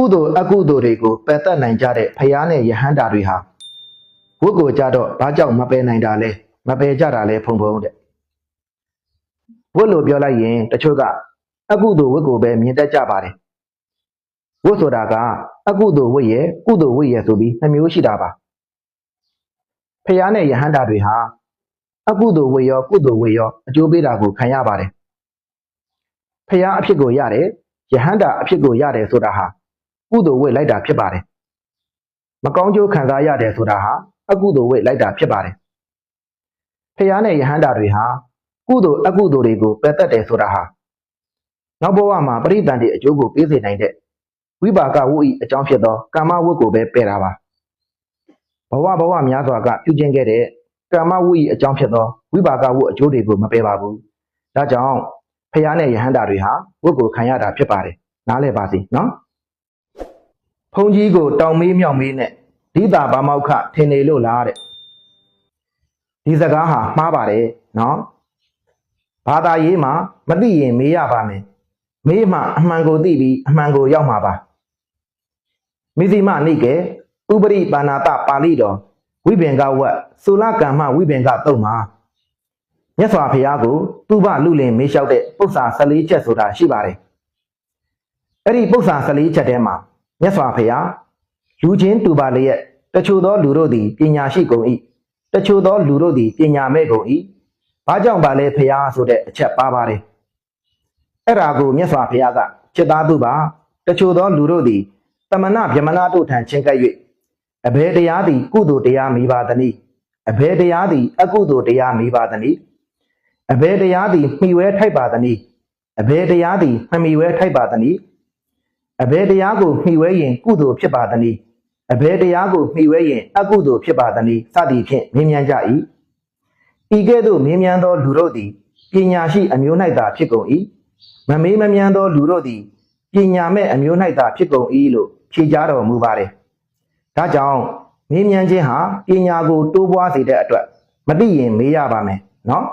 ကုသိုလ်အကုသိုလ်တွေကိုပယ်တတ်နိုင်ကြတဲ့ဖယားနဲ့ယဟန္တာတွေဟာဝတ်ကိုကြတော့ဘာကြောင့်မပယ်နိုင်တာလဲမပယ်ကြတာလဲဖုံဖုံတဲ့ဝတ်လို့ပြောလိုက်ရင်တချို့ကအကုသိုလ်ဝတ်ကိုပဲမြင်တတ်ကြပါတယ်ဝတ်ဆိုတာကအကုသိုလ်ဝတ်ရဲ့ကုသိုလ်ဝတ်ရဲ့ဆိုပြီးနှမျိုးရှိတာပါဖယားနဲ့ယဟန္တာတွေဟာအကုသိုလ်ဝတ်ရောကုသိုလ်ဝတ်ရောအကျိုးပေးတာကိုခံရပါတယ်ဖယားအဖြစ်ကိုရတယ်ယဟန္တာအဖြစ်ကိုရတယ်ဆိုတာဟာ ကုသိုလ်ဝတ်လိုက်တာဖြစ်ပါတယ်မကောင်းကျိုးခံစားရတယ်ဆိုတာဟာအကုသိုလ်ဝတ်လိုက်တာဖြစ်ပါတယ်ဖယားနဲ့ယဟန္တာတွေဟာကုသိုလ်အကုသိုလ်တွေကိုပယ်တတ်တယ်ဆိုတာဟာနောက်ဘဝမှာပရိသန်တွေအကျိုးကိုပေးစေနိုင်တဲ့ဝိပါကဝုဤအကြောင်းဖြစ်သောကာမဝုကိုပဲပယ်တာပါဘဝဘဝများစွာကပြုကျင့်ခဲ့တဲ့ကာမဝုဤအကြောင်းဖြစ်သောဝိပါကဝုအကျိုးတွေကိုမပယ်ပါဘူးဒါကြောင့်ဖယားနဲ့ယဟန္တာတွေဟာဝုကိုခံရတာဖြစ်ပါတယ်နားလည်ပါစေနော် ဘုန်းကြီးကိုတောင်မေးမြောက်မေးနဲ့ဒီတာဘာမောက်ခထင်နေလို့လားတဲ့ဒီစကားဟာမှားပါတယ်နော်ဘာသာရေးမှာမသိရင်မေးရပါမယ်မေးမှအမှန်ကိုသိပြီးအမှန်ကိုရောက်မှာပါမိသိမနိကေဥပရိပါဏာတပါဠိတော်ဝိပင်္ဂဝတ်သုလကမ္မဝိပင်္ဂတုံမှာမြတ်စွာဘုရားကိုသူဘလူလင်မေးလျှောက်တဲ့ပု္ပ္ပာ14ချက်ဆိုတာရှိပါတယ်အဲ့ဒီပု္ပ္ပာ14ချက်ထဲမှာ မြတ်စွာဘုရားလူချင်းတူပါလျက်တချို့သောလူတို့သည်ပညာရှိကုန်၏တချို့သောလူတို့သည်ပညာမဲ့ကုန်၏ဘာကြောင့်ပါလဲဘုရားဆိုတဲ့အချက်ပါပါတယ်အဲ့ဒါကိုမြတ်စွာဘုရားကจิตသားသူပါတချို့သောလူတို့သည်တမနာဗျမနာတို့ထံချင်းကပ်၍အဘယ်တရားသည် ကုသိုလ်တရားမိပါသနည်းအဘယ်တရားသည် အကုသိုလ်တရားမိပါသနည်းအဘယ်တရားသည်မှီဝဲထိုက်ပါသနည်းအဘယ်တရားသည်မမှီဝဲထိုက်ပါသနည်း အဘယ်တရားကိုမှီဝဲရင်ကုသိုလ်ဖြစ်ပါသနည်းအဘယ်တရားကိုမှီဝဲရင်အကုသိုလ်ဖြစ်ပါသနည်းစသည်ဖြင့်မြင်မြန်ကြ၏ဤကဲ့သို့မြင်မြန်သောလူတို့သည်ပညာရှိအမျိုး၌သာဖြစ်ကုန်၏မမေးမမြန်သောလူတို့သည်ပညာမဲ့အမျိုး၌သာဖြစ်ကုန်၏လို့ဖြေကြားတော်မူပါတယ်ဒါကြောင့်မြင်မြန်ခြင်းဟာပညာကိုတိုးပွားစေတဲ့အတွက်မသိရင်မေးရပါမယ်နော်